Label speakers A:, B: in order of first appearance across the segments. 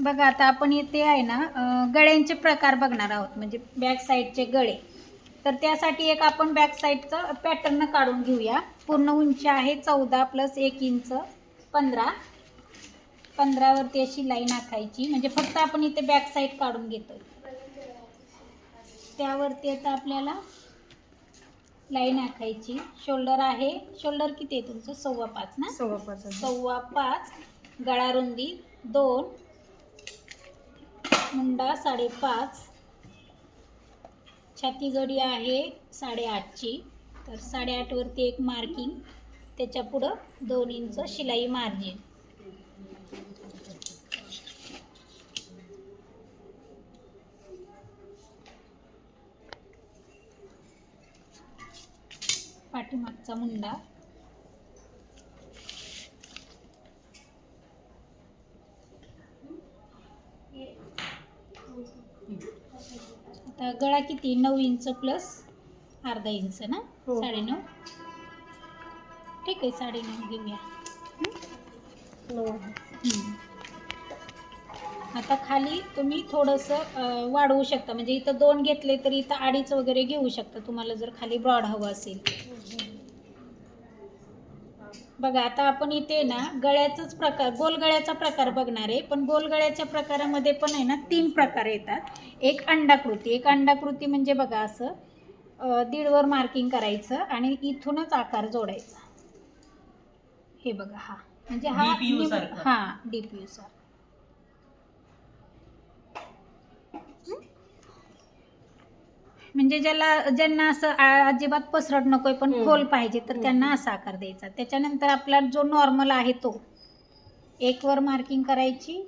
A: बघा आता आपण इथे आहे ना गळ्यांचे प्रकार बघणार आहोत. म्हणजे बॅक साईडचे गळे. तर त्यासाठी एक आपण बॅक साईडचं पॅटर्न काढून घेऊया. पूर्ण उंची आहे चौदा प्लस एक इंच पंधरा. पंधरावरती अशी लाईन आखायची. म्हणजे फक्त आपण इथे बॅक साईड काढून घेतोय. त्यावरती आता आपल्याला लाईन आखायची. शोल्डर आहे. शोल्डर किती आहे तुमचं? सव्वा पाच ना?
B: सव्वा पाच
A: सव्वा पाच. गळा रुंदी दोन. मुंडा साडेपाच. छातीगडी आहे साडेआठची. तर साडेआठवरती एक मार्किंग त्याच्या पुढं दोन इंच शिलाई मार्जिन पाठीमागचा मुंडा. आता गळा किती? नऊ इंच प्लस अर्धा इंच ना?
B: हो.
A: साडेनऊ? ठीक आहे साडेनऊ घेऊया. हम्म. आता खाली तुम्ही थोडंसं अं, वाढवू शकता. म्हणजे इथं दोन घेतले तर इथं अडीच वगैरे घेऊ शकता. तुम्हाला जर खाली ब्रॉड हवं असेल. बघा आता आपण इथे ना गळ्याचाच प्रकार गोल गळ्याचा प्रकार बघणार आहे. पण गोल गळ्याच्या प्रकारामध्ये पण आहे ना तीन प्रकार येतात. एक अंडाकृती एक अंडाकृती म्हणजे बघा असं दीडवर मार्किंग करायचं आणि इथूनच आकार जोडायचा. हे बघा हा. म्हणजे हा. हा डीपीयू सारखा. म्हणजे ज्याला ज्यांना असं अजिबात पसरट नकोय पण. खोल पाहिजे तर. त्यांना असा आकार द्यायचा. त्याच्यानंतर आपला जो नॉर्मल आहे तो. एक वर मार्किंग करायची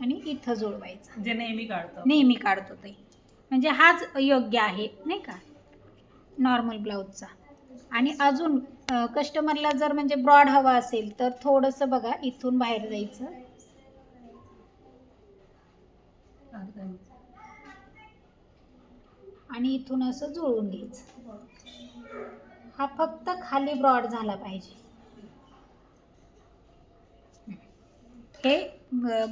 A: आणि इथं जुळवायचा.
C: जे नेहमी काढतो.
A: नेहमी काढतो ते. म्हणजे हाच योग्य आहे नाही का? नॉर्मल ब्लाऊजचा आणि अजून कस्टमरला जर म्हणजे ब्रॉड हवा असेल तर थोडंसं बघा इथून बाहेर जायचं. आणि इथून असं जुळून घ्यायचं. हा फक्त खाली ब्रॉड झाला पाहिजे. हे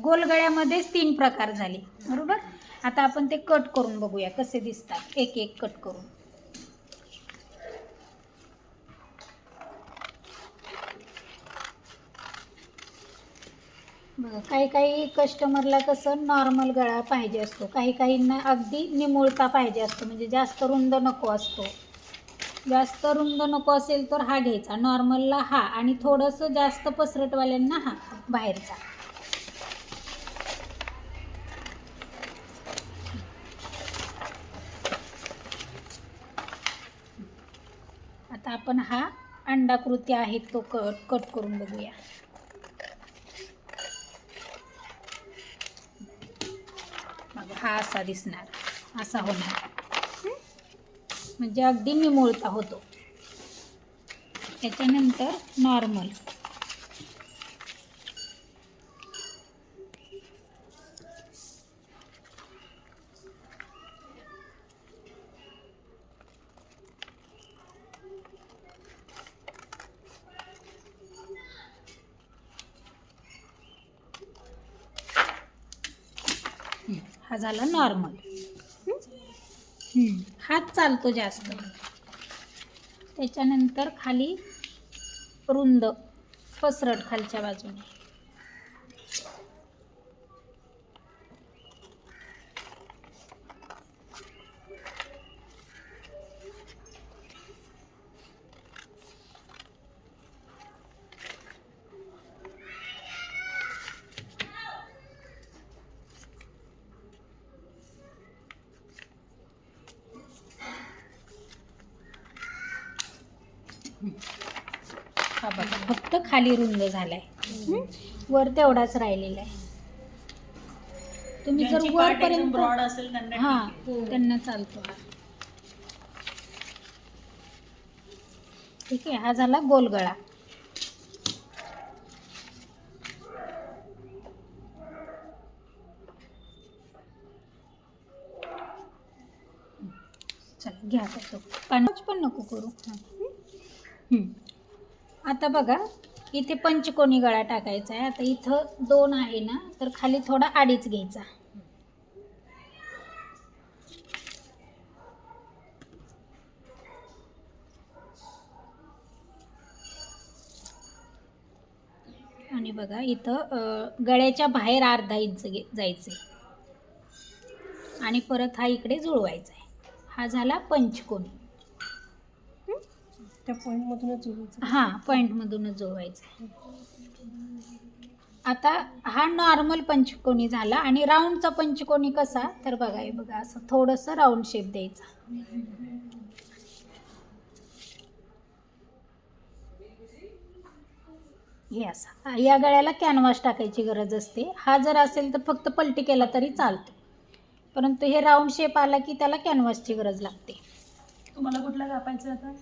A: गोलगळ्यामध्येच तीन प्रकार झाले. बरोबर? आता आपण ते कट करून बघूया कसे दिसतात? एक एक कट करून. बघा काही काही कस्टमरला कसं नॉर्मल गळा पाहिजे असतो. काही काहींना अगदी निमुळता पाहिजे असतो. म्हणजे जास्त रुंद नको असतो. जास्त रुंद नको असेल तर हा घ्यायचा. नॉर्मलला हा आणि थोडंसं जास्त पसरटवाल्यांना हा बाहेरचा. आता आपण हा अंडाकृती आहे तो कट कट करून बघूया बघा, हा असा दिसणार. असा होणार. म्हणजे अगदी निमुळता होतो. त्याच्यानंतर नॉर्मल हा झाला नॉर्मल हात चालतो जास्त. त्याच्यानंतर खाली रुंद पसरट खालच्या बाजूने हा बघा फक्त खाली रुंद झालाय? वर तेवढाच राहिलेला आहे. तुम्ही जर वरपर्यंत
C: ब्रॉड असेल त्यांना
A: हा. त्यांना चालतो. हा ठीक आहे हा झाला गोलगळा. चला घ्या पण नको करू. हा. आता बघा इथे पंचकोनी गळा टाकायचा आहे. आता इथं दोन आहे ना तर खाली थोडा आडीच घ्यायचा. आणि बघा इथं गळ्याच्या बाहेर अर्धा इंच घे जायचं आणि परत हा इकडे जुळवायचा आहे. हा झाला पंचकोनी.
B: त्या पॉईंटमधूनच जुळवायचं
A: हां पॉईंटमधूनच जुळवायचा आता हा नॉर्मल पंचकोनी झाला आणि राऊंडचा पंचकोनी कसा? तर बघा हे बघा असं थोडंसं राऊंड शेप द्यायचा. हे असा. या गळ्याला कॅनव्हास टाकायची गरज असते. हा जर असेल तर फक्त पलटी केला तरी चालतो. परंतु हे राऊंड शेप आला की त्याला कॅनव्हासची गरज लागते.
B: तुम्हाला कुठला कापायचं आता?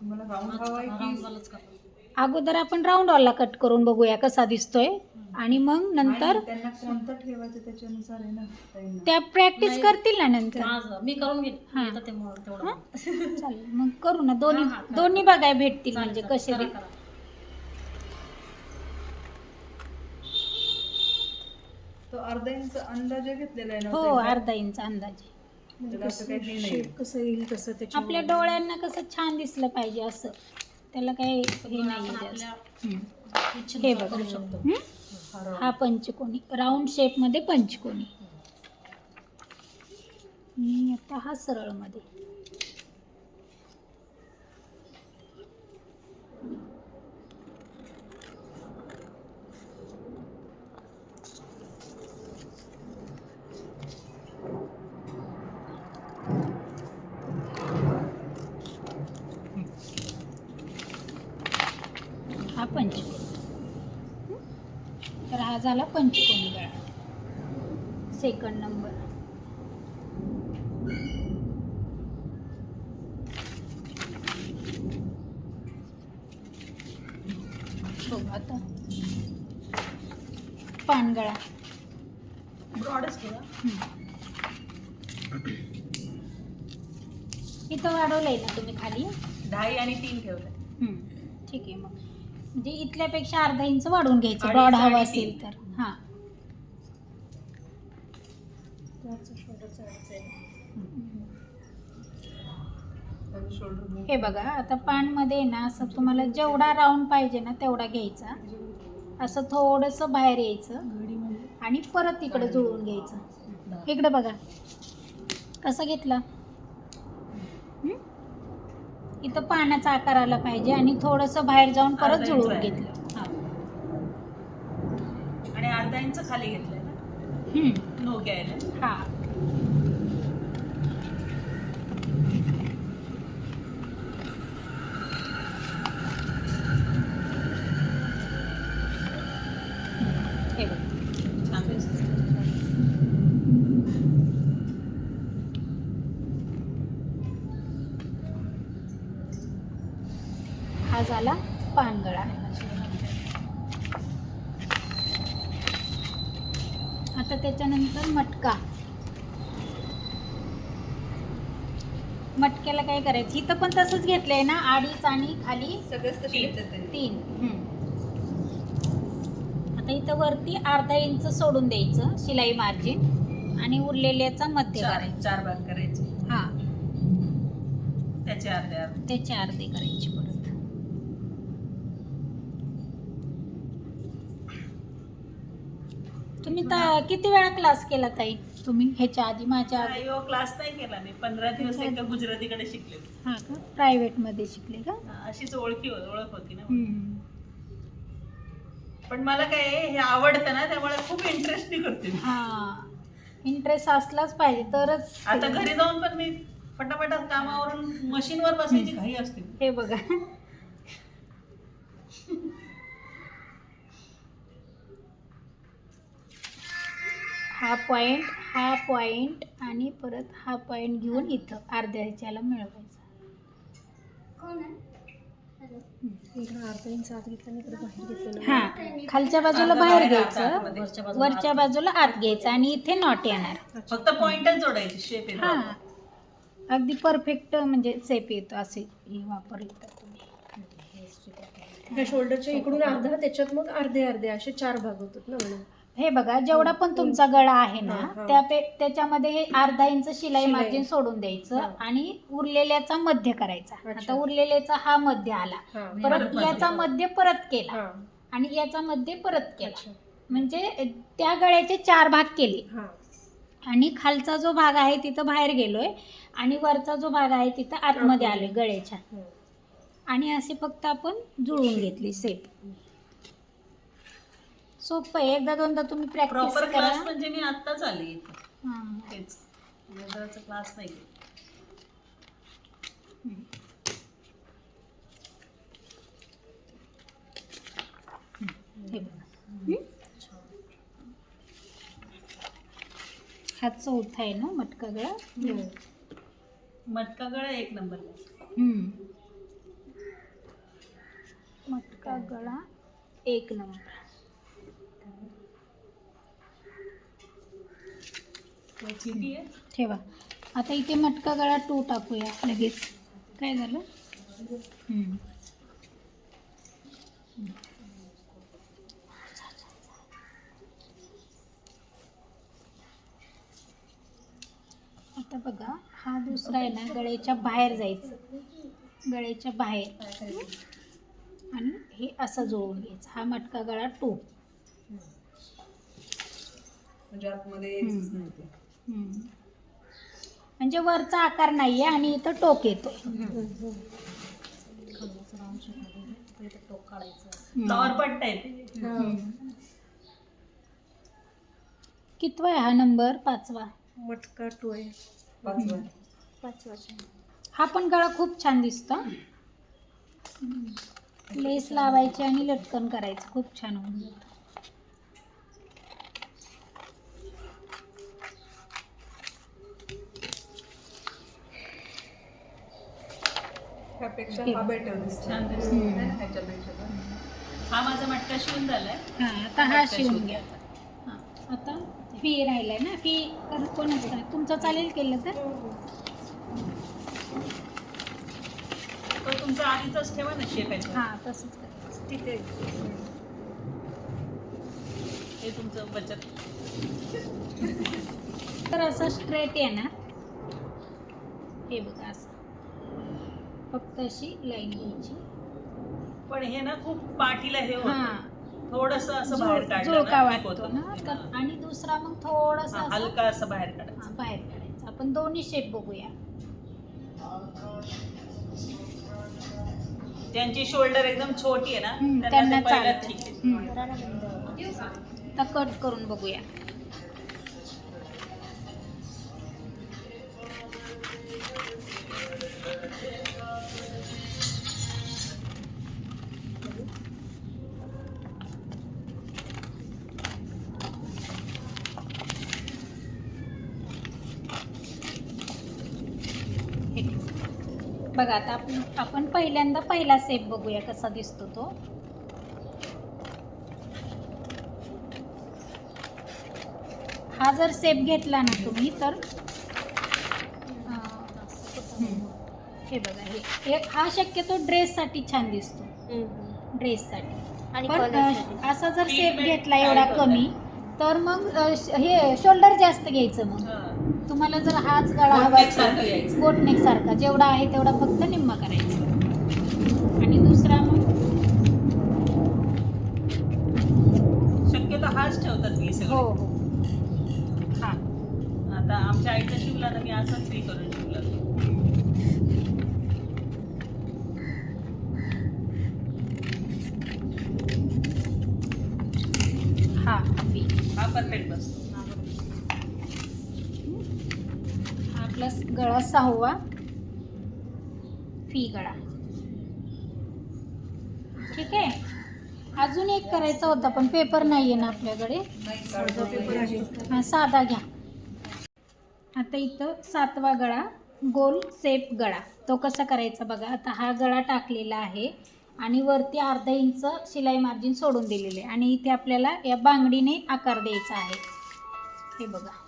B: तुम्हाला राऊंड हवा आहे की
A: अगोदर आपण राऊंडवाला कट करून बघूया कसा दिसतोय आणि मग नंतर
B: आणि त्यांना कोणतं ठेवायचं त्याच्यानुसार आहे ना ताईंना.
A: त्या प्रॅक्टिस करतील ना नंतर
C: माझं मी करून घेईन
A: हा.
C: येतं ते मग तेवढं
A: हा? चालेल मग करू ना दोन्ही
C: हा, हा, करा.
A: दोन्ही बघाय भेटतील म्हणजे
C: चालेल.
A: कसे
C: करा,
A: दे-
C: करा.
B: तो अर्धा इंच अंदाजे घेतलेला आहे ना
A: हो? अर्धा इंच अंदाजे
B: त्याला असं काही हे नाही
D: कसं येईल तसं त्याच्या
A: आपल्या डोळ्यांना कसं छान दिसलं पाहिजे असं. त्याला काही हे नाही
C: आपण
A: जास्त.
C: आपल्या
A: हम्म.
C: इच्छेनुसार
A: हे बघा.
C: करू शकतो?
A: हा पंचकोनी. राऊंड शेपमध्ये पंचकोनी. आणि आता हा सरळमध्ये. हा पंचकोनी तर हा झाला पंचकोनी गळा. सेकंड नंबर बघू आता. पानगळा
C: ब्रॉडच.
A: इथं वाढवलंय ना तुम्ही खाली?
B: ढाई आणि तीन ठेवले.
A: ठीक आहे मग. म्हणजे इथल्यापेक्षा अर्धा इंच वाढवून घ्यायचं. ब्रॉड हवा. असेल तर. हां.
B: शोल्डर
A: हे बघा आता पानमध्ये ना असं तुम्हाला जेवढा राऊंड पाहिजे ना तेवढा घ्यायचा. असं थोडंसं बाहेर यायचं आणि परत इकडे जुळवून घ्यायचं. इकडे बघा. कसं घेतलं? हं? इथं पानाचा आकार आला पाहिजे आणि थोडंसं बाहेर जाऊन परत
B: अर्धा इंच
A: जुळवून
B: बाहेर.
A: घेतलं.
B: आणि अर्धा इंच खाली घेतलंय ना?
A: हं.
B: नो घ्यायला
A: हा हे. हा झाला पानगळा. आता त्याच्यानंतर मटका. मटक्याला काय करायचं? इथं पण तसंच घेतलंय ना अडीच आणि खाली
B: सगळंच
C: तीन.
A: आता इथं वरती अर्धा इंच सोडून द्यायचं शिलाई मार्जिन. आणि उरलेल्याचा मध्य
B: चार
A: करायचा.
B: चार भाग करायचे.
A: हा.
B: त्याचे अर्धे.
A: त्याचे अर्धे करायचे परत. तुम्ही ता- किती वेळा क्लास केला ताई? तुम्ही? ह्याच्या आधी माझ्या आधी?
B: नाही, हो, क्लास नाही केला मी. पंधरा दिवस एकदा गुजरातीकडे शिकले
A: हा का? प्रायव्हेटमध्ये शिकले का?
B: अशीच ओळखी हो- ओळख होती ना
A: हम्म.
B: पण मला काय हे आवडतं ना त्यामुळे खूप इंटरेस्टली करते. मी.
A: हा. इंटरेस्ट असलाच पाहिजे तरच
B: आता घरी जाऊन पण मी पटापट कामावरून मशीनवर बसायची घाई असते.
A: हे बघा. हा पॉइंट हा पॉइंट आणि परत हा पॉइंट घेऊन इथं अर्ध्या ह्याच्याला मिळवायचा. हा खालच्या बाजूला बाहेर घ्यायचं.
C: वरच्या बाजूला
A: आत. घ्यायचं आणि इथे नॉट येणार.
B: फक्त पॉइंटच जोडायची शेप
A: हा.
B: येतो
A: अगदी परफेक्ट म्हणजे सेप येतो असे हे वापरले तर तुम्ही.
D: शोल्डरच्या इकडून अर्धा त्याच्यात मग अर्धे अर्धे असे चार भाग होतात ना म्हणून.
A: हे बघा जेवढा पण तुमचा गळा आहे ना
D: हा, हा.
A: त्या त्याच्यामध्ये हे अर्धा इंच शिलाई
D: शिलाई.
A: मार्जिन सोडून द्यायचं
D: हा.
A: आणि उरलेल्याचा मध्य करायचा.
D: अच्छा.
A: आता उरलेल्याचा हा मध्य आला.
D: हा
A: परत याचा मध्य परत केला.
D: हा.
A: आणि याचा मध्य परत केला.
D: अच्छा.
A: म्हणजे त्या गळ्याचे चार भाग केले.
D: हा.
A: आणि खालचा जो भाग आहे तिथं बाहेर गेलोय आणि वरचा जो भाग आहे तिथं आतमध्ये आलोय गळ्याच्या.
D: हम्म.
A: आणि असे फक्त आपण जुळवून घेतली सेप सोपं आहे एकदा दोनदा तुम्ही प्रॅक्टिस
B: प्रॉपर
A: करा
B: क्लास म्हणजे मी आत्ताच आले इथे
A: हां.
B: तेच लेदरचा क्लास नाही.
A: हे बघा. हं? हा चौथा आहे ना मटका गळा
D: हम्म.
B: मटका गळा एक नंबर
A: हं. मटका गळा एक नंबर
B: चिटी आहे
A: ठेवा. आता इथे मटका गळा टू टाकूया लगेच. काय झालं? आता बघा हा दुसरा आहे ना गळ्याच्या बाहेर जायचं. गळ्याच्या बाहेर. आणि हे असं जोडून घ्यायचं. हा मटका गळा टू.
B: म्हणजे आतमध्ये नाही.
A: म्हणजे वरचा आकार नाहीये आणि इथं टोक येतो
B: आहे.
D: हा.
A: कितवा आहे हा नंबर पाचवा
D: मटका टू आहे
B: पाचवा
D: पाचवाचा
A: हा पण गळा खूप छान दिसतो. लेस लावायची आणि लटकन करायचं खूप छान होऊन जातं.
E: ह्यापेक्षा
A: हे.
E: हा बेटर दिसतो.
B: छान दिसतो
A: हम्म.
E: ह्याच्यापेक्षा पण.
B: हा माझा मटका शिवून झालाय.
A: हा आता हा
B: मटका
A: शिवून घ्या. हा आता? फी राहिलाय ना फी कोणाचं करा तुमचं चालेल केलं तर?
B: तो तुमचा आधीचाच ठेवा ना शेप आहे
A: हा तसंच करायचं
D: तिथे.
B: हे तुमचं बचत.
A: तर असं स्ट्रेट येणार हे बघा असं. फक्त अशी लाईन घ्यायची.
B: पण हे ना खूप पाठीला हे
A: हा.
B: थोडस असं बाहेर
A: झुळ-
B: काढलं
A: झुळका
B: ना, ठीक
A: वाटतो
B: होतं.
A: ना. तर. आणि दुसरा मग थोडासा
B: हा, हलका असं बाहेर काढायचं.
A: बाहेर काढायचा. आपण दोन्ही शेप बघूया.
B: त्यांची शोल्डर एकदम छोटी आहे ना
A: हम्म,
B: त्यांना
A: त्यांना
B: ते पहिलं
A: चालतं.
B: ठीक आहे.
A: हम्म. कट करून बघूया. बघा आता आपण आपण पहिल्यांदा पहिला सेप बघूया कसा दिसतो तो. हा जर सेप घेतला ना तुम्ही तर हे बघा हे एक हा शक्यतो ड्रेससाठी छान दिसतो. ड्रेससाठी
D: आणि
A: पण असा जर सेप घेतला एवढा? कमी तर मग हे शोल्डर जास्त घ्यायचं मग. तुम्हाला जर हाच गळा हवा
B: यायचं.
A: बोटनेक सारखा जेवढा आहे तेवढा फक्त निम्मा करायचा. आणि दुसरा मग?
B: शक्यतो हाच ठेवतात मी
A: हो
B: सगळे.
A: हो हा.
B: आता आमच्या आईचा शिवला मी असंच फ्री करून शिवला
A: हा बी
B: हा परफेक्ट बसतो
A: हा प्लस गळा सहावा फी गळा. ठीक आहे. अजून एक करायचा होता पण पेपर नाही आहे ना आपल्याकडे. हा साधा घ्या. आता इथं सातवा गळा गोल सेप गळा. तो कसा करायचा बघा. आता हा गळा टाकलेला आहे आणि वरती अर्धा इंच शिलाई मार्जिन सोडून दिलेले आणि इथे आपल्याला या बांगडीने आकार द्यायचा आहे. हे बघा.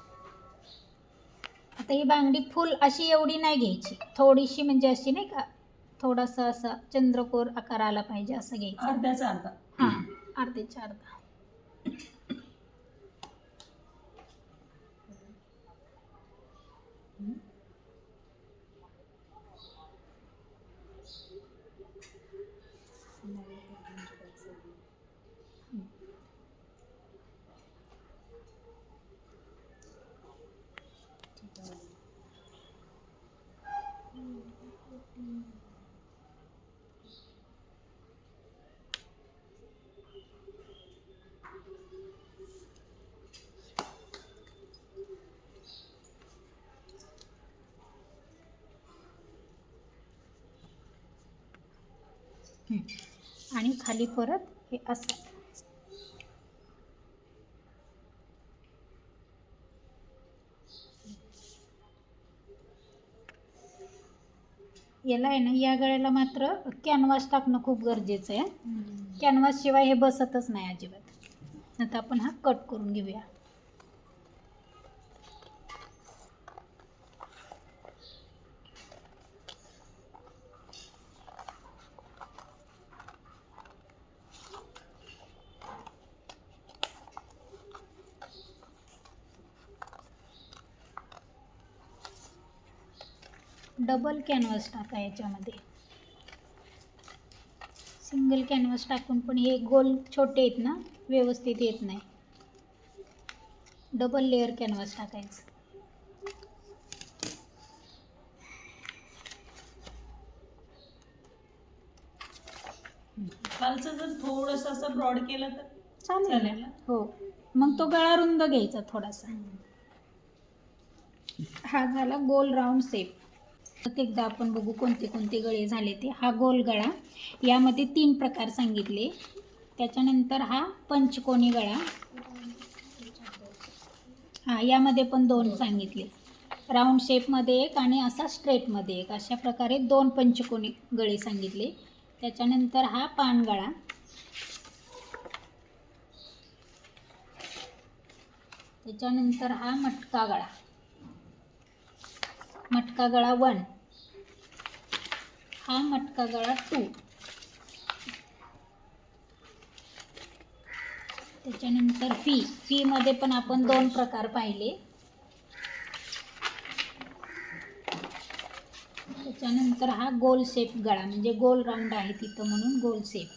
A: आता ही बांगडी फुल अशी एवढी नाही घ्यायची. थोडीशी म्हणजे अशी नाही का थोडासा असा चंद्रकोर आकार आला पाहिजे असं घ्यायचं.
B: अर्ध्याचा अर्धा.
A: हां अर्धेच्या अर्धा. आणि खाली परत हे असं. याला आहे ना या गळ्याला मात्र कॅनव्हास टाकणं खूप गरजेचं आहे. कॅनव्हास शिवाय हे बसतच नाही अजिबात. आता आपण हा कट करून घेऊया. डबल कॅनव्हास टाका याच्यामध्ये. सिंगल कॅनव्हास टाकून पण हे गोल छोटे आहेत ना व्यवस्थित येत नाही. डबल लेअर कॅनव्हास टाकायचं.
B: खालचं जर थोडस असं ब्रॉड केलं तर
A: चालेल? हो. मग तो गळा रुंद घ्यायचा थोडासा. हा झाला गोल राऊंड सेप प्रत्येकदा एकदा आपण बघू कोणते कोणते गळे झाले ते. हा गोल गळा. यामध्ये तीन प्रकार सांगितले. त्याच्यानंतर हा पंचकोनी गळा. हा यामध्ये पण दोन सांगितले. राऊंड शेपमध्ये एक आणि असा स्ट्रेटमध्ये एक. अशा प्रकारे दोन पंचकोनी गळे सांगितले. त्याच्यानंतर हा पानगळा त्याच्यानंतर हा मटका गळा. मटका गळा वन. हा मटका गळा टू. त्याच्यानंतर फी फीमध्ये पण आपण दोन प्रकार पाहिले. त्याच्यानंतर हा गोल शेप गळा म्हणजे गोल राऊंड आहे तिथं म्हणून गोल शेप